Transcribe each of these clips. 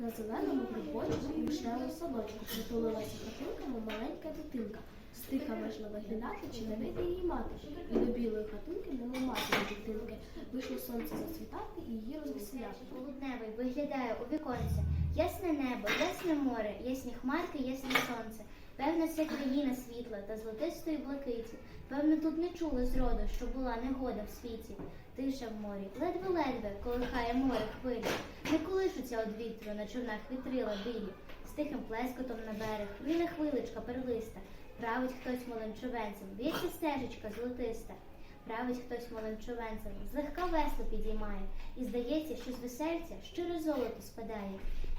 На зеленому прибочку у вишневому садочку притулилася хатинками маленька дитинка. Стиха вийшла виглядати, чи не вийде її мати. І до білої хатинки, не матері дитинки, вийшло сонце засвітати і її розвеселяти. Полудневий виглядає у віконце. Ясне небо, ясне море, ясні хмарки, ясне сонце. Певно, це країна світла та золотистої блакиті. Певне, тут не чули зроду, що була негода в світі. Тиша в морі, ледве-ледве колихає море хвилі. Не колишуться од вітру на човнах вітрила білі. З тихим плескотом на берег, хвиля хвиличка перлиста. Править хтось малим човенцем, б'ється стежечка золотиста. Править хтось малим човенцем, злегка весло підіймає, і здається, що з весельця щире золото спадає.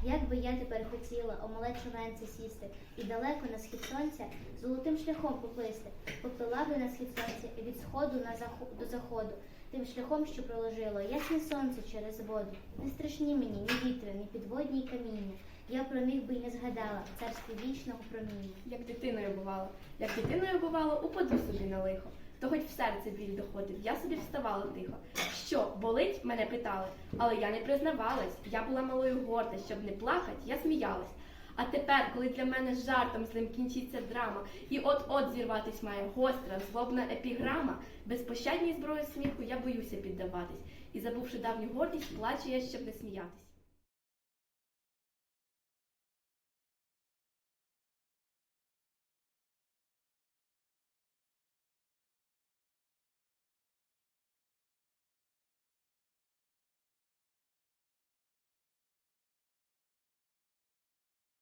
Як би я тепер хотіла о мале човенце сісти, і далеко на схід сонця золотим шляхом поплисти, поплила би на схід сонця і від сходу на захо- до заходу, тим шляхом, що проложило ясне сонце через воду. Не страшні мені ні вітри, ні підводні каміння. Я про них би й не згадала в царстві вічного проміння. Як дитиною бувало, як дитиною бувало, упаду собі на лихо. То хоч в серце біль доходив, я собі вставала тихо. Що, болить? мене питали, але я не признавалась. Я була малою горда, щоб не плакать, я сміялась. А тепер, коли для мене жартом злим кінчиться драма, і от-от зірватись має гостра, злобна епіграма, безпощадній зброї сміху я боюся піддаватись, і забувши давню гордість, плачу я, щоб не сміятись.